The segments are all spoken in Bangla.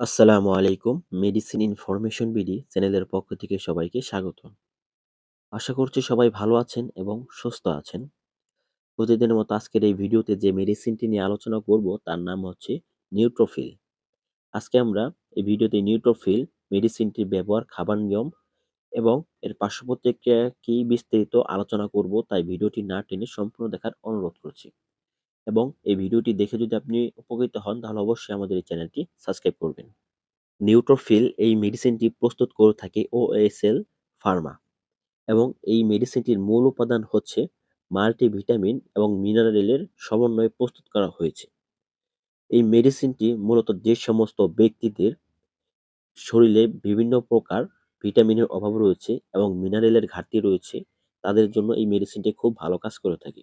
আসসালামু আলাইকুম। মেডিসিন ইনফরমেশন বিডি চ্যানেলের পক্ষ থেকে সবাইকে স্বাগত আশা করছি সবাই ভালো আছেন এবং সুস্থ আছেন। প্রতিদিনের মতো আজকের এই ভিডিওতে যে মেডিসিনটি নিয়ে আলোচনা করব তার নাম হচ্ছে নিউট্রোফিল। আজকে আমরা এই ভিডিওতে নিউট্রোফিল মেডিসিনটির ব্যবহার, খাবার নিয়ম এবং এর পার্শ্ব প্রতিক্রিয়া কি বিস্তারিত আলোচনা করব তাই ভিডিওটি না টেনে সম্পূর্ণ দেখার অনুরোধ করছি। এবং এই ভিডিওটি দেখে যদি আপনি উপকৃত হন, তাহলে অবশ্যই আমাদের এই চ্যানেলটি সাবস্ক্রাইব করবেন। নিউট্রোফিল এই মেডিসিনটি প্রস্তুত করে থাকে ওএসএল ফার্মা এবং এই মেডিসিনটির মূল উপাদান হচ্ছে মাল্টিভিটামিন এবং মিনারেলের সমন্বয়ে প্রস্তুত করা হয়েছে এই মেডিসিনটি মূলত যে সমস্ত ব্যক্তিদের শরীরে বিভিন্ন প্রকার ভিটামিনের অভাব রয়েছে এবং মিনারেলের ঘাটতি রয়েছে, তাদের জন্য এই মেডিসিনটি খুব ভালো কাজ করে থাকে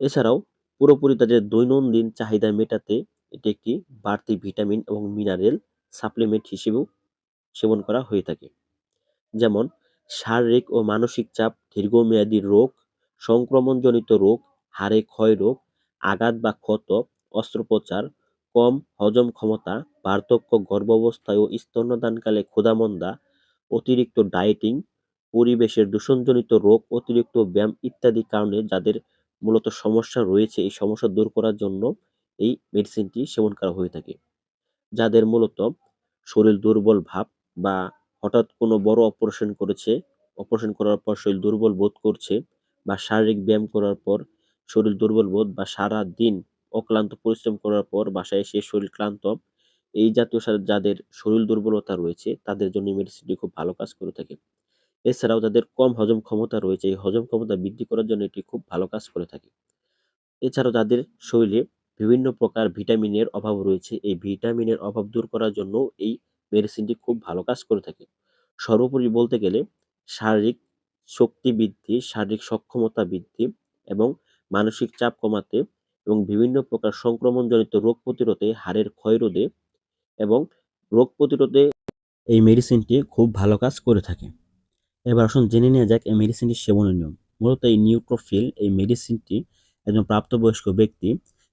এছাড়াও পুরোপুরি তাদের দৈনন্দিন চাহিদা মেটাতে এটি একটি বাড়তি ভিটামিন এবং মিনারেল সাপ্লিমেন্ট হিসেবেও সেবন করা হয়ে থাকে। যেমন, শারীরিক ও মানসিক চাপ, দীর্ঘমেয়াদী রোগ, সংক্রমণজনিত রোগ, হাড়ে ক্ষয় রোগ, আঘাত বা ক্ষত, অস্ত্রোপচার, কম হজম ক্ষমতা বার্ধক্য গর্ভাবস্থায় ও স্তন্যদানকালে ক্ষুধামন্দা, অতিরিক্ত ডায়েটিং, পরিবেশের দূষণজনিত রোগ, অতিরিক্ত ব্যায়াম ইত্যাদি কারণে যাদের মূলত সমস্যা রয়েছে, এই সমস্যা দূর করার জন্য এই মেডিসিনটি সেবন করা হয়ে থাকে। যাদের মূলত শরীর দুর্বল ভাব বা হঠাৎ কোনো বড় অপারেশন করেছে অপারেশন করার পর শরীর দুর্বল বোধ করছে বা শারীরিক ব্যায়াম করার পর শরীর দুর্বল বোধ বা সারা দিন অক্লান্ত পরিশ্রম করার পর বাসায় এসে শরীর ক্লান্ত, এই জাতীয় যাদের শরীর দুর্বলতা রয়েছে, তাদের জন্য মেডিসিনটি খুব ভালো কাজ করে থাকে। এছাড়াও যাদের কম হজম ক্ষমতা রয়েছে। এই হজম ক্ষমতা বৃদ্ধি করার জন্য এটি খুব ভালো কাজ করে থাকে। এছাড়াও যাদের শরীরে বিভিন্ন প্রকার ভিটামিনের অভাব রয়েছে। এই ভিটামিনের অভাব দূর করার জন্য এই মেডিসিনটি খুব ভালো কাজ করে থাকে। সর্বোপরি বলতে গেলে শারীরিক শক্তি বৃদ্ধি, শারীরিক সক্ষমতা বৃদ্ধি এবং মানসিক চাপ কমাতে এবং বিভিন্ন প্রকার সংক্রমণজনিত রোগ প্রতিরোধে, হাড়ের ক্ষয় রোধে এবং রোগ প্রতিরোধে এই মেডিসিনটি খুব ভালো কাজ করে থাকে। এবার আসুন জেনে নেওয়া যাক এই মেডিসিনটির সেবনের নিয়ম। মূলত এই নিউট্রোফিল এই মেডিসিনটি একজন প্রাপ্তবয়স্ক ব্যক্তি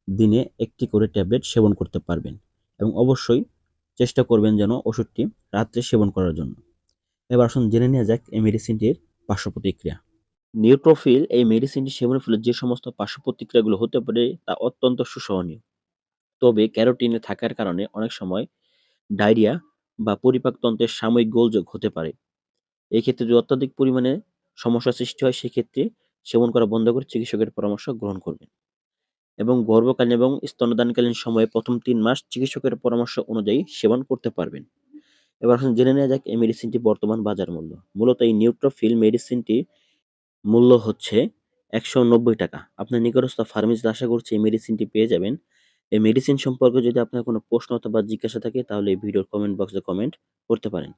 দিনে একটি করে ট্যাবলেট সেবন করতে পারবেন এবং অবশ্যই চেষ্টা করবেন যেন ওষুধটি রাত্রে সেবন করার জন্য। এবার আসুন জেনে নেওয়া যাক এই মেডিসিনটির পার্শ্ব প্রতিক্রিয়া নিউট্রোফিল এই মেডিসিনটি সেবনের ফলে যে সমস্ত পার্শ্ব প্রতিক্রিয়াগুলো হতে পারে তা অত্যন্ত সুসহনীয়। তবে ক্যারোটিনে থাকার কারণে অনেক সময় ডায়রিয়া বা পরিপাকতন্ত্রের সাময়িক গোলযোগ হতে পারে। এই ক্ষেত্রে যদি অত্যাধিক পরিমাণে সমস্যা সৃষ্টি হয়, সেক্ষেত্রে সেবন করা বন্ধ করে চিকিৎসকের পরামর্শ গ্রহণ করবেন। এবং গর্ভকালীন এবং স্তন্যদানকালীন সময়ে প্রথম তিন মাস চিকিৎসকের পরামর্শ অনুযায়ী সেবন করতে পারবেন। এবার আসুন জেনে নেওয়া যাক এই মেডিসিনটি বর্তমান বাজার মূল্য। মূলত এই নিউট্রোফিল মেডিসিনটি মূল্য হচ্ছে একশো নব্বই টাকা। আপনার নিকটস্থ ফার্মেসিতে আশা করছি এই মেডিসিনটি পেয়ে যাবেন। এই মেডিসিন সম্পর্কে যদি আপনার কোনো প্রশ্ন অথবা জিজ্ঞাসা থাকে, তাহলে এই ভিডিওর কমেন্ট বক্সে কমেন্ট করতে পারেন।